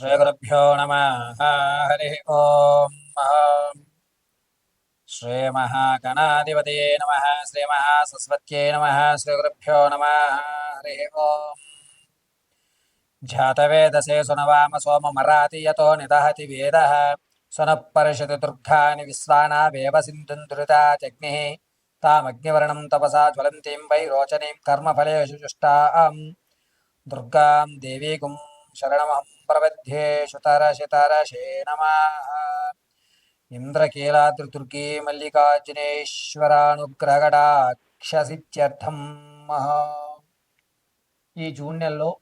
श्रीगुरुभ्यो नमः। हरिः ॐ श्रीमहागणाधिपतये नमः। श्रीमहासरस्वत्यै नमः। श्रीगुरुभ्यो नमः। हरिः ॐ जातवेदसे सुनवाम सोममराति यतो निदहति वेदः। सुनः परिषति दुर्गानि विश्वानावेव सिन्धुं दुरिता जग्निः तामग्निवर्णं तपसा ज्वलन्तीं वै रोचनीं कर्मफलेषु जुष्टाम् दुर्गां देवीकुं శరణమప్రబध्ये శుతరశితరశే నమ ఇంద్రకీలాద్రిదుర్గే మల్లికార్జునేశ్వరానుగ్రహడాక్షసిత్యర్థం ఈ జూన్ నెలలో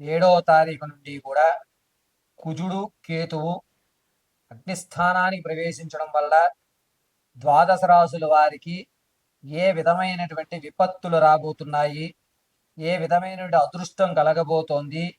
ఏడవ తారీఖు నుండి కూడా కుజుడు కేతువు అగ్నిస్థానానికి ప్రవేశించడం వల్ల ద్వాదశ రాసుల వారికి ఏ విధమైనటువంటి విపత్తులు రాబోతున్నాయి ఏ విధమైనటువంటి అదృష్టం కలగబోతోంది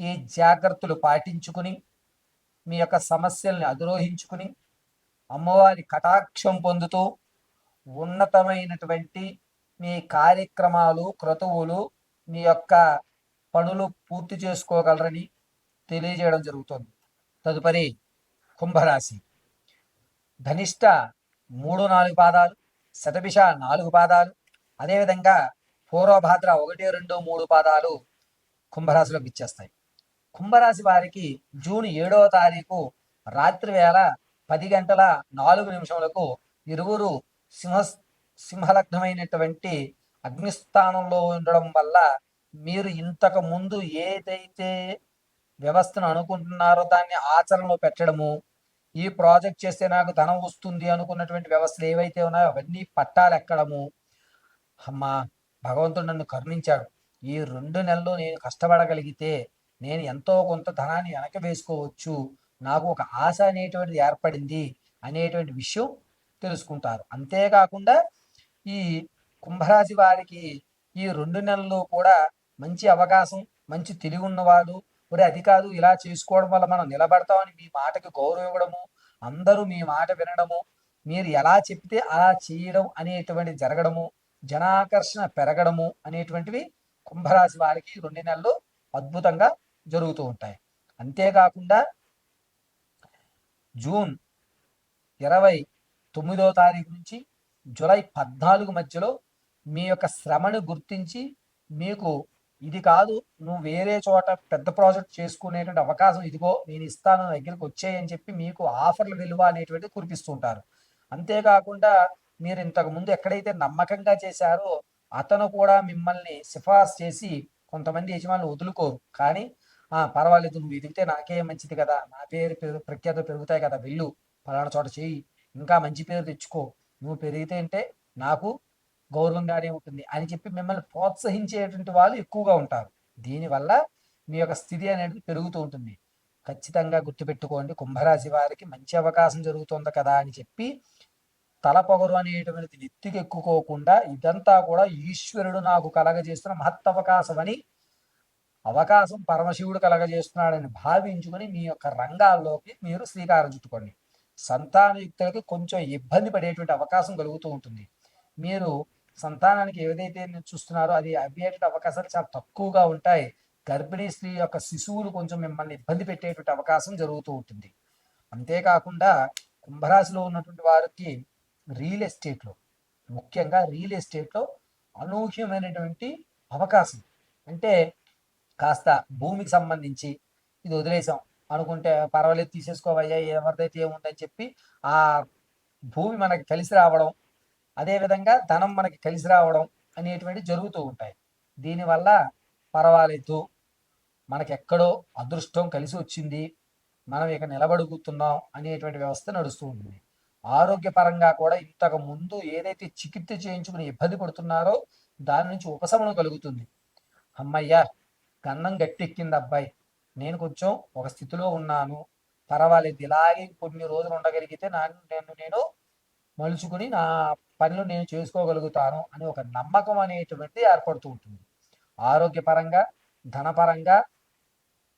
ఈ జాగ్రత్తలు పాటించుకుని మీ యొక్క సమస్యల్ని అధిరోహించుకుని అమ్మవారి కటాక్షం పొందుతూ ఉన్నతమైనటువంటి మీ కార్యక్రమాలు క్రతువులు మీ యొక్క పనులు పూర్తి చేసుకోగలరని తెలియజేయడం జరుగుతుంది. తదుపరి కుంభరాశి. ధనిష్ట మూడు నాలుగు పాదాలు శతభిష నాలుగు పాదాలు అదేవిధంగా పూర్వభాద్ర ఒకటి రెండు మూడు పాదాలు కుంభరాశిలోకి ఇచ్చేస్తాయి. కుంభరాశి వారికి జూన్ ఏడవ తారీఖు రాత్రి వేళ పది గంటల నాలుగు నిమిషములకు ఇరువురు సింహ సింహలగ్నమైనటువంటి అగ్నిస్థానంలో ఉండడం వల్ల మీరు ఇంతకు ముందు ఏదైతే వ్యవస్థను అనుకుంటున్నారో దాన్ని ఆచరణలో పెట్టడము ఈ ప్రాజెక్ట్ చేస్తే నాకు ధనం వస్తుంది అనుకున్నటువంటి వ్యవస్థలు ఏవైతే ఉన్నాయో అవన్నీ పట్టాలెక్కడము అమ్మా భగవంతుడు నన్ను కరుణించాడు. ఈ రెండు నెలలు నేను కష్టపడగలిగితే నేను ఎంతో కొంత ధనాన్ని వెనక వేసుకోవచ్చు. నాకు ఒక ఆశ అనేటువంటిది ఏర్పడింది అనేటువంటి విషయం తెలుసుకుంటారు. అంతేకాకుండా ఈ కుంభరాశి వారికి ఈ రెండు నెలల్లో కూడా మంచి అవకాశం మంచి తెలివి ఉన్నవాడు ఒరే అది కాదు ఇలా చేసుకోవడం వల్ల మనం నిలబడతామని మీ మాటకి గౌరవం ఇవ్వడము అందరూ మీ మాట వినడము మీరు ఎలా చెప్తే అలా చేయడం అనేటువంటి జరగడము జనాకర్షణ పెరగడము అనేటువంటివి కుంభరాశి వారికి రెండు నెలలు అద్భుతంగా జరుగుతూ ఉంటాయి. అంతేకాకుండా జూన్ ఇరవై తొమ్మిదో తారీఖు నుంచి జూలై పద్నాలుగు మధ్యలో మీ యొక్క శ్రమను గుర్తించి మీకు ఇది కాదు నువ్వు వేరే చోట పెద్ద ప్రాజెక్ట్ చేసుకునేటువంటి అవకాశం ఇదిగో నేను ఇస్తాను దగ్గరికి వచ్చాయని చెప్పి మీకు ఆఫర్ల విలువ అనేటువంటిది కురిపిస్తుంటారు అంతేకాకుండా మీరు ఇంతకు ముందు ఎక్కడైతే నమ్మకంగా చేశారో అతను కూడా మిమ్మల్ని సిఫార్సు చేసి కొంతమంది యజమానులు వదులుకోరు. కానీ ఆ పర్వాలేదు నువ్వు ఎదిగితే నాకే మంచిది కదా. నా పేరు ప్రఖ్యాత పెరుగుతాయి కదా వెళ్ళు. పలానా చోట చేయి. ఇంకా మంచి పేరు తెచ్చుకో. నువ్వు పెరిగితే అంటే నాకు గౌరవంగానే ఉంటుంది అని చెప్పి మిమ్మల్ని ప్రోత్సహించేటువంటి వాళ్ళు ఎక్కువగా ఉంటారు. దీనివల్ల మీ యొక్క స్థితి అనేది పెరుగుతూ ఉంటుంది. ఖచ్చితంగా గుర్తుపెట్టుకోండి కుంభరాశి వారికి మంచి అవకాశం జరుగుతుంది కదా అని చెప్పి తల పొగరు అనేటువంటిది నెత్తికెక్కుకోకుండా ఇదంతా కూడా ఈశ్వరుడు నాకు కలగజేస్తున్న మహత్తవకాశం అని అవకాశం పరమశివుడు కలగజేస్తున్నాడని భావించుకొని మీ యొక్క రంగాల్లోకి మీరు శ్రీకారం చుట్టుకోండి. సంతానయుక్తులకి కొంచెం ఇబ్బంది పడేటువంటి అవకాశం కలుగుతూ ఉంటుంది. మీరు సంతానానికి ఏదైతే చూస్తున్నారో అది అయ్యేటువంటి అవకాశాలు చాలా తక్కువగా ఉంటాయి. గర్భిణీ స్త్రీ యొక్క శిశువులు కొంచెం మిమ్మల్ని ఇబ్బంది పెట్టేటువంటి అవకాశం జరుగుతూ ఉంటుంది. అంతేకాకుండా కుంభరాశిలో ఉన్నటువంటి వారికి రియల్ ఎస్టేట్లో ముఖ్యంగా రియల్ ఎస్టేట్లో అనూహ్యమైనటువంటి అవకాశం. అంటే కాస్త భూమికి సంబంధించి ఇది వదిలేసాం. అనుకుంటే పర్వాలేదు తీసేసుకోవయ్యా ఎవరిదైతే ఏముందని చెప్పి ఆ భూమి మనకి కలిసి రావడం అదేవిధంగా ధనం మనకి కలిసి రావడం అనేటువంటి జరుగుతూ ఉంటాయి. దీనివల్ల పర్వాలేదు మనకి ఎక్కడో అదృష్టం కలిసి వచ్చింది మనం ఇక నిలబడుకుతున్నాం అనేటువంటి వ్యవస్థ నడుస్తూ ఉంటుంది. ఆరోగ్యపరంగా కూడా ఇంతకు ముందు ఏదైతే చికిత్స చేయించుకుని ఇబ్బంది పడుతున్నారో దాని నుంచి ఉపశమనం కలుగుతుంది. అమ్మయ్యా గన్నం గట్టెక్కింది అబ్బాయి. నేను కొంచెం ఒక స్థితిలో ఉన్నాను. పర్వాలేదు ఇలాగే కొన్ని రోజులు ఉండగలిగితే నన్ను నేను నేను మలుచుకుని నా పనులు నేను చేసుకోగలుగుతాను అని ఒక నమ్మకం అనేటువంటిది ఏర్పడుతూ ఉంటుంది. ఆరోగ్యపరంగా ధనపరంగా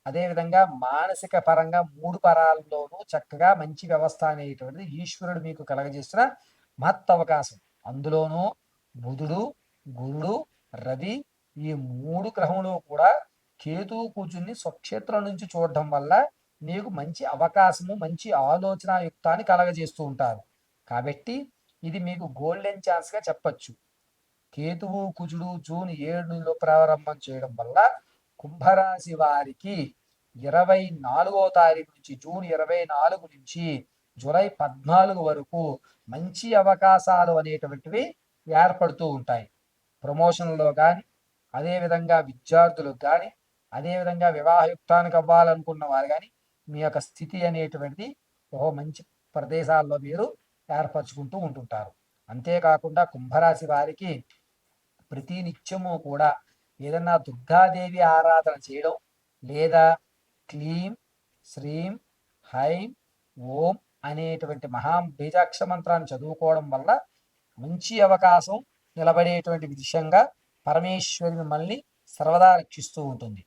అదేవిధంగా మానసిక పరంగా మూడు పరాల్లోనూ చక్కగా మంచి వ్యవస్థ అనేటువంటిది ఈశ్వరుడు మీకు కలగజేసిన మహత్ అవకాశం. అందులోనూ బుధుడు గురుడు రవి ఈ మూడు గ్రహములు కూడా కేతువు కూర్చుని స్వక్షేత్రం నుంచి చూడడం వల్ల మీకు మంచి అవకాశము మంచి ఆలోచనాయుక్తాన్ని కలగజేస్తూ ఉంటారు. కాబట్టి ఇది మీకు గోల్డెన్ ఛాన్స్గా చెప్పచ్చు. కేతువు కుజుడు జూన్ ఏడులో ప్రారంభం చేయడం వల్ల కుంభరాశి వారికి ఇరవై నాలుగో తారీఖు నుంచి జూన్ ఇరవై నాలుగు నుంచి జూలై పద్నాలుగు వరకు మంచి అవకాశాలు అనేటువంటివి ఏర్పడుతూ ఉంటాయి. ప్రమోషన్లో కానీ అదేవిధంగా విద్యార్థులకు కానీ అదేవిధంగా వివాహయుక్తానికి అవ్వాలనుకున్న వారు కానీ మీ యొక్క స్థితి అనేటువంటిది ఓ మంచి ప్రదేశాల్లో మీరు ఏర్పరచుకుంటూ ఉంటుంటారు. అంతేకాకుండా కుంభరాశి వారికి ప్రతి నిత్యము కూడా ఏదన్నా దుర్గాదేవి ఆరాధన చేయడం లేదా క్లీం శ్రీం హైం ఓం అనేటువంటి మహా బీజాక్ష మంత్రాన్ని చదువుకోవడం వల్ల మంచి అవకాశం నిలబడేటువంటి విషయంగా పరమేశ్వరి మిమ్మల్ని సర్వదా రక్షిస్తూ ఉంటుంది.